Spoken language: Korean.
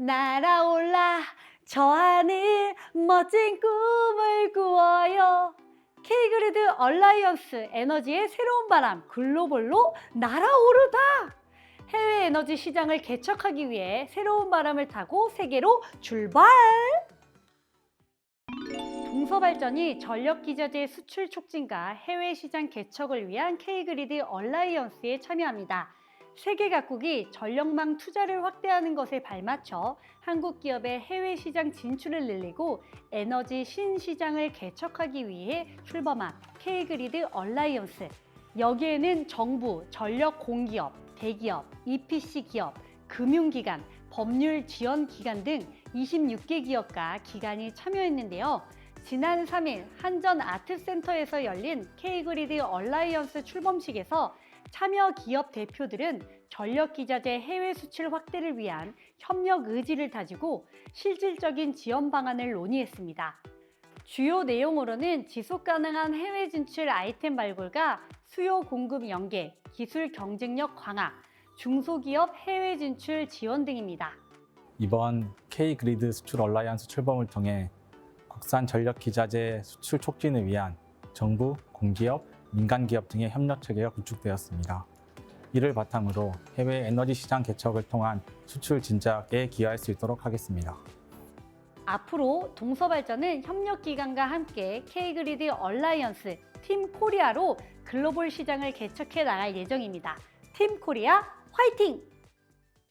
날아올라 저 하늘 멋진 꿈을 꾸어요. K그리드 얼라이언스 에너지의 새로운 바람 글로벌로 날아오르다. 해외 에너지 시장을 개척하기 위해 새로운 바람을 타고 세계로 출발. 동서발전이 전력기자재 수출 촉진과 해외 시장 개척을 위한 K그리드 얼라이언스에 참여합니다. 세계 각국이 전력망 투자를 확대하는 것에 발맞춰 한국 기업의 해외 시장 진출을 늘리고 에너지 신시장을 개척하기 위해 출범한 K그리드 얼라이언스. 여기에는 정부, 전력 공기업, 대기업, EPC 기업, 금융기관, 법률 지원 기관 등 26개 기업과 기관이 참여했는데요. 지난 3일 한전 아트센터에서 열린 K그리드 얼라이언스 출범식에서 참여 기업 대표들은 전력 기자재 해외 수출 확대를 위한 협력 의지를 다지고 실질적인 지원 방안을 논의했습니다. 주요 내용으로는 지속 가능한 해외 진출 아이템 발굴과 수요 공급 연계, 기술 경쟁력 강화, 중소기업 해외 진출 지원 등입니다. 이번 K-그리드 수출 얼라이언스 출범을 통해 국산 전력 기자재 수출 촉진을 위한 정부, 공기업, 민간 기업 등의 협력 체계가 구축되었습니다. 이를 바탕으로 해외 에너지 시장 개척을 통한 수출 진작에 기여할 수 있도록 하겠습니다. 앞으로 동서발전은 협력기관과 함께 K그리드 얼라이언스 팀 코리아로 글로벌 시장을 개척해 나갈 예정입니다. 팀 코리아 화이팅!